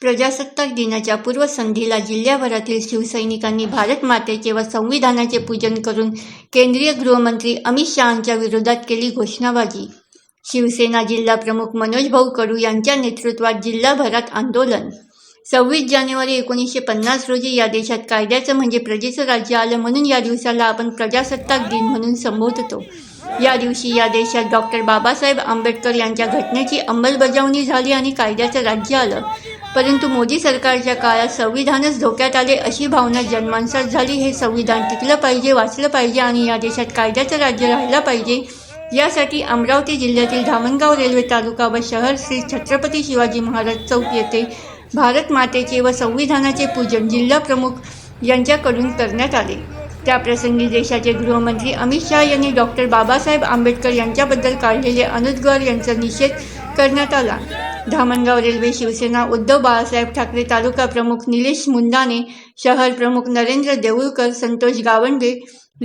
प्रजासत्ताक दिनाच्या पूर्वसंध्येला जिल्ह्याभरातील शिवसैनिकांनी भारत मातेचे व संविधानाचे पूजन करून केंद्रीय गृहमंत्री अमित शहांच्या विरोधात केली घोषणाबाजी. शिवसेना जिल्हा प्रमुख मनोज भाऊ कडू यांच्या नेतृत्वात जिल्हाभरात आंदोलन. सव्वीस जानेवारी एकोणीसशे पन्नास रोजी या देशात कायद्याचं म्हणजे प्रजेचं राज्य आलं म्हणून या दिवसाला आपण प्रजासत्ताक दिन म्हणून संबोधतो. या दिवशी या देशात डॉक्टर बाबासाहेब आंबेडकर यांच्या घटनेची अंमलबजावणी झाली आणि कायद्याचं राज्य आलं. परंतु मोदी सरकारच्या काळात संविधानच धोक्यात आले अशी भावना जनमानसात झाली. हे संविधान टिकलं पाहिजे वाचलं पाहिजे आणि या देशात कायद्याचं राज्य राहिलं पाहिजे. यासाठी अमरावती जिल्ह्यातील धामणगाव रेल्वे तालुका व शहर श्री छत्रपती शिवाजी महाराज चौक येथे भारत मातेचे व संविधानाचे पूजन जिल्हा प्रमुख यांच्याकडून करण्यात आले. त्याप्रसंगी देशाचे गृहमंत्री अमित शहा यांनी डॉक्टर बाबासाहेब आंबेडकर यांच्याबद्दल काढलेले अनुद्गार यांचा निषेध करण्यात आला. धामणगाव रेल्वे शिवसेना उद्धव बाळासाहेब ठाकरे तालुका प्रमुख निलेश मुंदाने शहर प्रमुख नरेंद्र देऊळकर संतोष गावंडे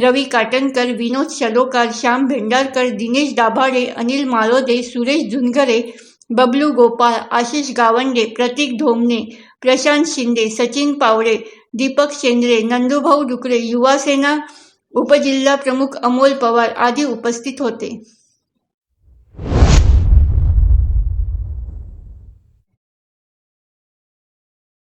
रवी काटणकर विनोद शलोकार श्याम भेंडारकर दिनेश दाभाडे अनिल माळोदे सुरेश झुनगरे बबलू गोपाळ आशिष गावंडे प्रतीक धोमणे प्रशांत शिंदे सचिन पावडे दीपक शेंद्रे नंदुभाऊ डुकरे युवासेना उपजिल्हा प्रमुख अमोल पवार आदी उपस्थित होते.